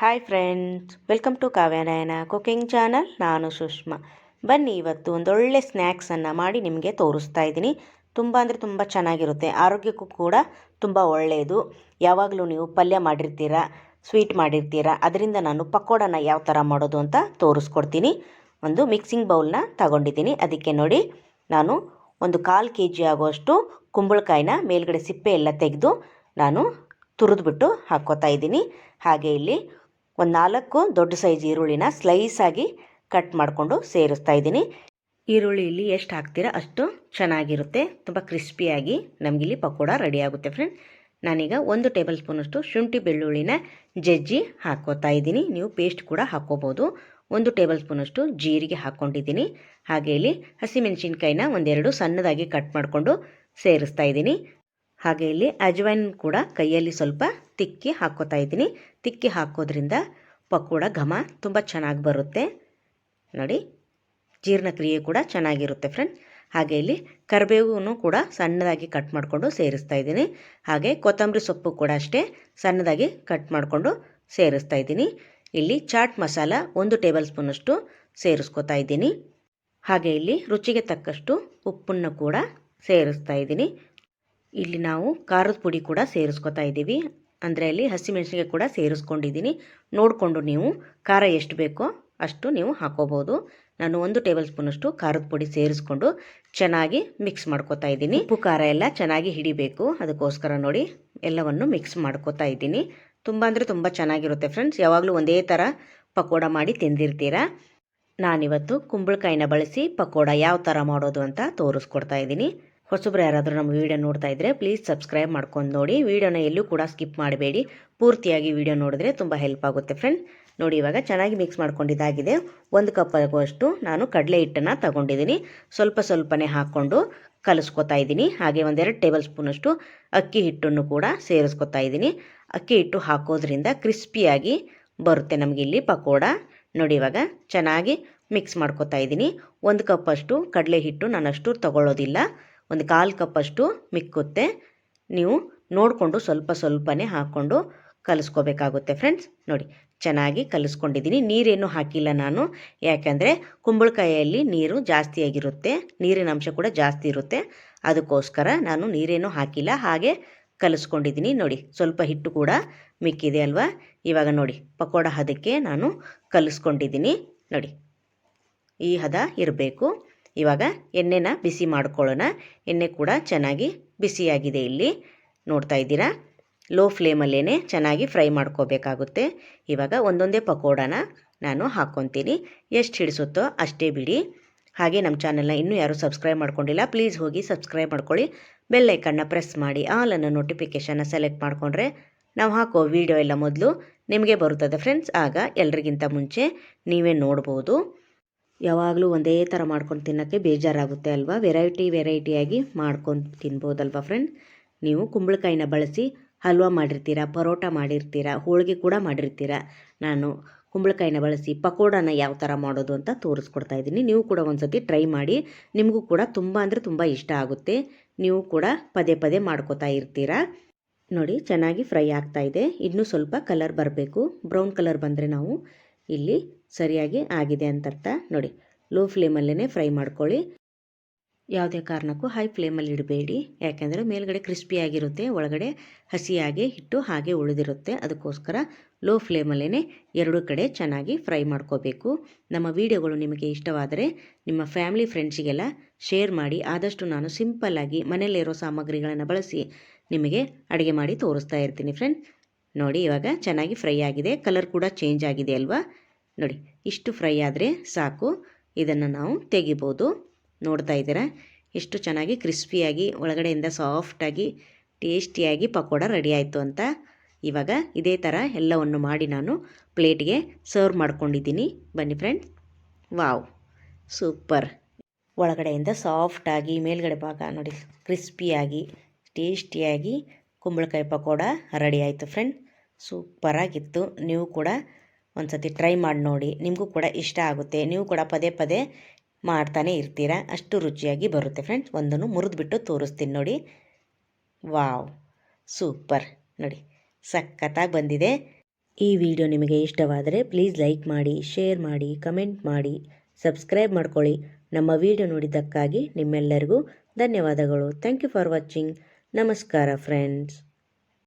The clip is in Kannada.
Hi friends welcome to Kavyanayana cooking channel ನಾನು ಸುಷ್ಮಾ. ಬನ್ನಿ, ಇವತ್ತು ಒಂದೊಳ್ಳೆ ಸ್ನ್ಯಾಕ್ಸನ್ನು ಮಾಡಿ ನಿಮಗೆ ತೋರಿಸ್ತಾ ಇದ್ದೀನಿ. ತುಂಬ ಅಂದರೆ ತುಂಬ ಚೆನ್ನಾಗಿರುತ್ತೆ. ಆರೋಗ್ಯಕ್ಕೂ ಕೂಡ ತುಂಬ ಒಳ್ಳೆಯದು ಯಾವಾಗಲೂ ನೀವು ಪಲ್ಯ ಮಾಡಿರ್ತೀರಾ ಸ್ವೀಟ್ ಮಾಡಿರ್ತೀರಾ, ಅದರಿಂದ ನಾನು ಪಕೋಡನ ಯಾವ ಥರ ಮಾಡೋದು ಅಂತ ತೋರಿಸ್ಕೊಡ್ತೀನಿ. ಒಂದು ಮಿಕ್ಸಿಂಗ್ ಬೌಲ್ನ ತಗೊಂಡಿದ್ದೀನಿ. ಅದಕ್ಕೆ ನೋಡಿ, ನಾನು ಒಂದು ಕಾಲು ಕೆ ಜಿ ಆಗುವಷ್ಟು ಕುಂಬಳಕಾಯಿನ ಮೇಲ್ಗಡೆ ಸಿಪ್ಪೆ ಎಲ್ಲ ತೆಗೆದು ನಾನು ತುರಿದ್ಬಿಟ್ಟು ಹಾಕ್ಕೋತಾ ಇದ್ದೀನಿ. ಹಾಗೆ ಇಲ್ಲಿ ಒಂದು ನಾಲ್ಕು ದೊಡ್ಡ ಸೈಜ್ ಈರುಳ್ಳಿನ ಸ್ಲೈಸಾಗಿ ಕಟ್ ಮಾಡಿಕೊಂಡು ಸೇರಿಸ್ತಾ ಇದ್ದೀನಿ. ಈರುಳ್ಳಿ ಇಲ್ಲಿ ಎಷ್ಟು ಹಾಕ್ತೀರಾ ಅಷ್ಟು ಚೆನ್ನಾಗಿರುತ್ತೆ. ತುಂಬ ಕ್ರಿಸ್ಪಿಯಾಗಿ ನಮಗಿಲ್ಲಿ ಪಕೋಡ ರೆಡಿ ಆಗುತ್ತೆ ಫ್ರೆಂಡ್ ನಾನೀಗ ಒಂದು ಟೇಬಲ್ ಸ್ಪೂನಷ್ಟು ಶುಂಠಿ ಬೆಳ್ಳುಳ್ಳಿನ ಜಜ್ಜಿ ಹಾಕೋತಾ ಇದ್ದೀನಿ. ನೀವು ಪೇಸ್ಟ್ ಕೂಡ ಹಾಕೋಬೋದು. ಒಂದು ಟೇಬಲ್ ಸ್ಪೂನಷ್ಟು ಜೀರಿಗೆ ಹಾಕ್ಕೊಂಡಿದ್ದೀನಿ ಹಾಗೆ ಇಲ್ಲಿ ಹಸಿಮೆಣಸಿನ್ಕಾಯಿನ ಒಂದೆರಡು ಸಣ್ಣದಾಗಿ ಕಟ್ ಮಾಡಿಕೊಂಡು ಸೇರಿಸ್ತಾ ಇದ್ದೀನಿ. ಹಾಗೆ ಇಲ್ಲಿ ಅಜ್ವೈನ್ ಕೂಡ ಕೈಯಲ್ಲಿ ಸ್ವಲ್ಪ ತಿಕ್ಕಿ ಹಾಕ್ಕೋತಾ ಇದ್ದೀನಿ. ತಿಕ್ಕಿ ಹಾಕೋದ್ರಿಂದ ಪಕೋಡ ಘಮ ತುಂಬ ಚೆನ್ನಾಗಿ ಬರುತ್ತೆ. ನೋಡಿ, ಜೀರ್ಣಕ್ರಿಯೆ ಕೂಡ ಚೆನ್ನಾಗಿರುತ್ತೆ ಫ್ರೆಂಡ್. ಹಾಗೆ ಇಲ್ಲಿ ಕರಿಬೇವು ಕೂಡ ಸಣ್ಣದಾಗಿ ಕಟ್ ಮಾಡಿಕೊಂಡು ಸೇರಿಸ್ತಾ ಇದ್ದೀನಿ. ಹಾಗೆ ಕೊತ್ತಂಬರಿ ಸೊಪ್ಪು ಕೂಡ ಅಷ್ಟೇ ಸಣ್ಣದಾಗಿ ಕಟ್ ಮಾಡಿಕೊಂಡು ಸೇರಿಸ್ತಾ ಇದ್ದೀನಿ. ಇಲ್ಲಿ ಚಾಟ್ ಮಸಾಲ ಒಂದು ಟೇಬಲ್ ಸ್ಪೂನಷ್ಟು ಸೇರಿಸ್ಕೊತಾ ಇದ್ದೀನಿ. ಹಾಗೆ ಇಲ್ಲಿ ರುಚಿಗೆ ತಕ್ಕಷ್ಟು ಉಪ್ಪನ್ನು ಕೂಡ ಸೇರಿಸ್ತಾ ಇದ್ದೀನಿ. ಇಲ್ಲಿ ನಾವು ಖಾರದ ಪುಡಿ ಕೂಡ ಸೇರಿಸ್ಕೊತಾ ಇದ್ದೀವಿ. ಅಂದರೆ ಅಲ್ಲಿ ಹಸಿಮೆಣಸಿಗೆ ಕೂಡ ಸೇರಿಸ್ಕೊಂಡಿದ್ದೀನಿ. ನೋಡಿಕೊಂಡು ನೀವು ಖಾರ ಎಷ್ಟು ಬೇಕೋ ಅಷ್ಟು ನೀವು ಹಾಕೋಬೋದು ನಾನು ಒಂದು ಟೇಬಲ್ ಸ್ಪೂನಷ್ಟು ಖಾರದ ಪುಡಿ ಸೇರಿಸ್ಕೊಂಡು ಚೆನ್ನಾಗಿ ಮಿಕ್ಸ್ ಮಾಡ್ಕೋತಾ ಇದ್ದೀನಿ. ಉಪ್ಪು, ಖಾರ ಎಲ್ಲ ಚೆನ್ನಾಗಿ ಹಿಡಿಬೇಕು. ಅದಕ್ಕೋಸ್ಕರ ನೋಡಿ ಎಲ್ಲವನ್ನು ಮಿಕ್ಸ್ ಮಾಡ್ಕೋತಾ ಇದ್ದೀನಿ. ತುಂಬ ಅಂದರೆ ತುಂಬ ಚೆನ್ನಾಗಿರುತ್ತೆ ಫ್ರೆಂಡ್ಸ್ ಯಾವಾಗಲೂ ಒಂದೇ ಥರ ಪಕೋಡ ಮಾಡಿ ತಿಂದಿರ್ತೀರಾ? ನಾನಿವತ್ತು ಕುಂಬಳಕಾಯಿನ ಬಳಸಿ ಪಕೋಡ ಯಾವ ಥರ ಮಾಡೋದು ಅಂತ ತೋರಿಸ್ಕೊಡ್ತಾ ಇದ್ದೀನಿ. ಹೊಸಬ್ರು ಯಾರಾದರೂ ನಮ್ಮ ವೀಡಿಯೋ ನೋಡ್ತಾ ಇದ್ದರೆ ಪ್ಲೀಸ್ ಸಬ್ಸ್ಕ್ರೈಬ್ ಮಾಡ್ಕೊಂಡು ನೋಡಿ. ವೀಡಿಯೋನ ಎಲ್ಲೂ ಕೂಡ ಸ್ಕಿಪ್ ಮಾಡಬೇಡಿ. ಪೂರ್ತಿಯಾಗಿ ವೀಡಿಯೋ ನೋಡಿದ್ರೆ ತುಂಬ ಹೆಲ್ಪ್ ಆಗುತ್ತೆ ಫ್ರೆಂಡ್ ನೋಡಿ, ಇವಾಗ ಚೆನ್ನಾಗಿ ಮಿಕ್ಸ್ ಮಾಡ್ಕೊಂಡಿದ್ದಾಗಿದೆ ಒಂದು ಕಪ್ ಆಗುವಷ್ಟು ನಾನು ಕಡಲೆ ಹಿಟ್ಟನ್ನು ತಗೊಂಡಿದ್ದೀನಿ ಸ್ವಲ್ಪ ಸ್ವಲ್ಪನೇ ಹಾಕ್ಕೊಂಡು ಕಲಿಸ್ಕೊತಾ ಇದ್ದೀನಿ. ಹಾಗೆ ಒಂದೆರಡು ಟೇಬಲ್ ಸ್ಪೂನಷ್ಟು ಅಕ್ಕಿ ಹಿಟ್ಟನ್ನು ಕೂಡ ಸೇರಿಸ್ಕೊತಾ ಇದ್ದೀನಿ. ಅಕ್ಕಿ ಹಿಟ್ಟು ಹಾಕೋದ್ರಿಂದ ಕ್ರಿಸ್ಪಿಯಾಗಿ ಬರುತ್ತೆ ನಮಗೆ ಇಲ್ಲಿ ಪಕೋಡ. ನೋಡಿ, ಇವಾಗ ಚೆನ್ನಾಗಿ ಮಿಕ್ಸ್ ಮಾಡ್ಕೊತಾ ಇದ್ದೀನಿ. ಒಂದು ಕಪ್ಪಷ್ಟು ಕಡಲೆ ಹಿಟ್ಟು ನಾನು ಅಷ್ಟು ತಗೊಳ್ಳೋದಿಲ್ಲ. ಒಂದು ಕಾಲು ಕಪ್ಪಷ್ಟು ಮಿಕ್ಕುತ್ತೆ. ನೀವು ನೋಡಿಕೊಂಡು ಸ್ವಲ್ಪ ಸ್ವಲ್ಪನೇ ಹಾಕ್ಕೊಂಡು ಕಲಿಸ್ಕೋಬೇಕಾಗುತ್ತೆ ಫ್ರೆಂಡ್ಸ್ ನೋಡಿ, ಚೆನ್ನಾಗಿ ಕಲಿಸ್ಕೊಂಡಿದ್ದೀನಿ. ನೀರೇನು ಹಾಕಿಲ್ಲ ನಾನು. ಯಾಕೆಂದರೆ ಕುಂಬಳಕಾಯಿಯಲ್ಲಿ ನೀರು ಜಾಸ್ತಿಯಾಗಿರುತ್ತೆ ನೀರಿನ ಅಂಶ ಕೂಡ ಜಾಸ್ತಿ ಇರುತ್ತೆ. ಅದಕ್ಕೋಸ್ಕರ ನಾನು ನೀರೇನು ಹಾಕಿಲ್ಲ. ಹಾಗೆ ಕಲಿಸ್ಕೊಂಡಿದ್ದೀನಿ. ನೋಡಿ, ಸ್ವಲ್ಪ ಹಿಟ್ಟು ಕೂಡ ಮಿಕ್ಕಿದೆ ಅಲ್ವಾ? ಇವಾಗ ನೋಡಿ, ಪಕೋಡ ಹದಕ್ಕೆ ನಾನು ಕಲಿಸ್ಕೊಂಡಿದ್ದೀನಿ. ನೋಡಿ, ಈ ಹದ ಇರಬೇಕು. ಇವಾಗ ಎಣ್ಣೆನ ಬಿಸಿ ಮಾಡ್ಕೊಳ್ಳೋಣ. ಎಣ್ಣೆ ಕೂಡ ಚೆನ್ನಾಗಿ ಬಿಸಿಯಾಗಿದೆ ಇಲ್ಲಿ. ನೋಡ್ತಾ ಇದ್ದೀರಾ? ಲೋ ಫ್ಲೇಮಲ್ಲೇ ಚೆನ್ನಾಗಿ ಫ್ರೈ ಮಾಡ್ಕೋಬೇಕಾಗುತ್ತೆ. ಇವಾಗ ಒಂದೊಂದೇ ಪಕೋಡಾನ ನಾನು ಹಾಕ್ಕೊತೀನಿ. ಎಷ್ಟು ಹಿಡಿಸುತ್ತೋ ಅಷ್ಟೇ ಬಿಡಿ. ಹಾಗೆ ನಮ್ಮ ಚಾನಲ್ನ ಇನ್ನೂ ಯಾರೂ ಸಬ್ಸ್ಕ್ರೈಬ್ ಮಾಡ್ಕೊಂಡಿಲ್ಲ, ಪ್ಲೀಸ್ ಹೋಗಿ ಸಬ್ಸ್ಕ್ರೈಬ್ ಮಾಡ್ಕೊಳ್ಳಿ. ಬೆಲ್ಲೈಕನ್ನ ಪ್ರೆಸ್ ಮಾಡಿ ಆಲನ್ನು ನೋಟಿಫಿಕೇಷನ್ನ ಸೆಲೆಕ್ಟ್ ಮಾಡಿಕೊಂಡ್ರೆ ನಾವು ಹಾಕೋ ವಿಡಿಯೋ ಎಲ್ಲ ಮೊದಲು ನಿಮಗೆ ಬರುತ್ತದೆ ಫ್ರೆಂಡ್ಸ್. ಆಗ ಎಲ್ರಿಗಿಂತ ಮುಂಚೆ ನೀವೇ ನೋಡ್ಬೋದು. ಯಾವಾಗಲೂ ಒಂದೇ ಥರ ಮಾಡ್ಕೊಂಡು ತಿನ್ನೋಕ್ಕೆ ಬೇಜಾರಾಗುತ್ತೆ ಅಲ್ವಾ? ವೆರೈಟಿ ವೆರೈಟಿಯಾಗಿ ಮಾಡ್ಕೊಂಡು ತಿನ್ಬೋದಲ್ವಾ ಫ್ರೆಂಡ್ ನೀವು ಕುಂಬಳಕಾಯಿನ ಬಳಸಿ ಹಲ್ವಾ ಮಾಡಿರ್ತೀರ, ಪರೋಟ ಮಾಡಿರ್ತೀರಾ, ಹೋಳಿಗೆ ಕೂಡ ಮಾಡಿರ್ತೀರ? ನಾನು ಕುಂಬಳಕಾಯಿನ ಬಳಸಿ ಪಕೋಡನ ಯಾವ ಥರ ಮಾಡೋದು ಅಂತ ತೋರಿಸ್ಕೊಡ್ತಾ ಇದ್ದೀನಿ. ನೀವು ಕೂಡ ಒಂದು ಸತಿ ಟ್ರೈ ಮಾಡಿ, ನಿಮಗೂ ಕೂಡ ತುಂಬ ಅಂದರೆ ತುಂಬ ಇಷ್ಟ ಆಗುತ್ತೆ. ನೀವು ಕೂಡ ಪದೇ ಪದೇ ಮಾಡ್ಕೋತಾ ಇರ್ತೀರಾ? ನೋಡಿ, ಚೆನ್ನಾಗಿ ಫ್ರೈ ಆಗ್ತಾ ಇದೆ. ಇನ್ನೂ ಸ್ವಲ್ಪ ಕಲರ್ ಬರಬೇಕು. ಬ್ರೌನ್ ಕಲರ್ ಬಂದರೆ ನಾವು ಇಲ್ಲಿ ಸರಿಯಾಗಿ ಆಗಿದೆ ಅಂತರ್ಥ. ನೋಡಿ ಲೋ ಫ್ಲೇಮಲ್ಲೇ ಫ್ರೈ ಮಾಡ್ಕೊಳ್ಳಿ. ಯಾವುದೇ ಕಾರಣಕ್ಕೂ ಹೈ ಫ್ಲೇಮಲ್ಲಿ ಇಡಬೇಡಿ. ಯಾಕೆಂದರೆ ಮೇಲ್ಗಡೆ ಕ್ರಿಸ್ಪಿಯಾಗಿರುತ್ತೆ ಒಳಗಡೆ ಹಸಿಯಾಗಿ ಹಿಟ್ಟು ಹಾಗೆ ಉಳಿದಿರುತ್ತೆ. ಅದಕ್ಕೋಸ್ಕರ ಲೋ ಫ್ಲೇಮಲ್ಲೇ ಎರಡು ಕಡೆ ಚೆನ್ನಾಗಿ ಫ್ರೈ ಮಾಡ್ಕೋಬೇಕು. ನಮ್ಮ ವಿಡಿಯೋಗಳು ನಿಮಗೆ ಇಷ್ಟವಾದರೆ ನಿಮ್ಮ ಫ್ಯಾಮಿಲಿ ಫ್ರೆಂಡ್ಸಿಗೆಲ್ಲ ಶೇರ್ ಮಾಡಿ, ಆದಷ್ಟು ನಾನು ಸಿಂಪಲ್ಲಾಗಿ ಮನೆಯಲ್ಲಿರೋ ಸಾಮಗ್ರಿಗಳನ್ನು ಬಳಸಿ ನಿಮಗೆ ಅಡುಗೆ ಮಾಡಿ ತೋರಿಸ್ತಾ ಇರ್ತೀನಿ ಫ್ರೆಂಡ್ ನೋಡಿ, ಇವಾಗ ಚೆನ್ನಾಗಿ ಫ್ರೈ ಆಗಿದೆ. ಕಲರ್ ಕೂಡ ಚೇಂಜ್ ಆಗಿದೆ ಅಲ್ವಾ? ನೋಡಿ, ಇಷ್ಟು ಫ್ರೈ ಆದರೆ ಸಾಕು. ಇದನ್ನು ನಾವು ತೆಗಿಬೋದು. ನೋಡ್ತಾ ಇದ್ದೀರಾ? ಎಷ್ಟು ಚೆನ್ನಾಗಿ ಕ್ರಿಸ್ಪಿಯಾಗಿ ಒಳಗಡೆಯಿಂದ ಸಾಫ್ಟಾಗಿ ಟೇಸ್ಟಿಯಾಗಿ ಪಕೋಡ ರೆಡಿ ಆಯಿತು ಅಂತ ಇವಾಗ ಇದೇ ಥರ ಎಲ್ಲವನ್ನು ಮಾಡಿ ನಾನು ಪ್ಲೇಟ್ಗೆ ಸರ್ವ್ ಮಾಡ್ಕೊಂಡಿದ್ದೀನಿ. ಬನ್ನಿ ಫ್ರೆಂಡ್ಸ್ ವಾವ್! ಸೂಪರ್! ಒಳಗಡೆಯಿಂದ ಸಾಫ್ಟಾಗಿ ಮೇಲ್ಗಡೆ ಭಾಗ ನೋಡಿ ಕ್ರಿಸ್ಪಿಯಾಗಿ ಟೇಸ್ಟಿಯಾಗಿ ಕುಂಬಳಕಾಯಿ ಪಕೋಡ ರೆಡಿ ಆಯಿತು ಫ್ರೆಂಡ್ ಸೂಪರಾಗಿತ್ತು ನೀವು ಕೂಡ ಒಂದು ಸತಿ ಟ್ರೈ ಮಾಡಿ ನೋಡಿ. ನಿಮಗೂ ಕೂಡ ಇಷ್ಟ ಆಗುತ್ತೆ. ನೀವು ಕೂಡ ಪದೇ ಪದೇ ಮಾಡ್ತಾನೆ ಇರ್ತೀರಾ? ಅಷ್ಟು ರುಚಿಯಾಗಿ ಬರುತ್ತೆ ಫ್ರೆಂಡ್ಸ್ ಒಂದನ್ನು ಮುರಿದ್ಬಿಟ್ಟು ತೋರಿಸ್ತೀನಿ ನೋಡಿ. ವಾವ್! ಸೂಪರ್! ನೋಡಿ, ಸಖತ್ತಾಗಿ ಬಂದಿದೆ. ಈ ವಿಡಿಯೋ ನಿಮಗೆ ಇಷ್ಟವಾದರೆ ಪ್ಲೀಸ್ ಲೈಕ್ ಮಾಡಿ, ಶೇರ್ ಮಾಡಿ, ಕಮೆಂಟ್ ಮಾಡಿ, ಸಬ್ಸ್ಕ್ರೈಬ್ ಮಾಡ್ಕೊಳ್ಳಿ. ನಮ್ಮ ವಿಡಿಯೋ ನೋಡಿದ್ದಕ್ಕಾಗಿ ನಿಮ್ಮೆಲ್ಲರಿಗೂ ಧನ್ಯವಾದಗಳು. Thank you for watching. ನಮಸ್ಕಾರ ಫ್ರೆಂಡ್ಸ್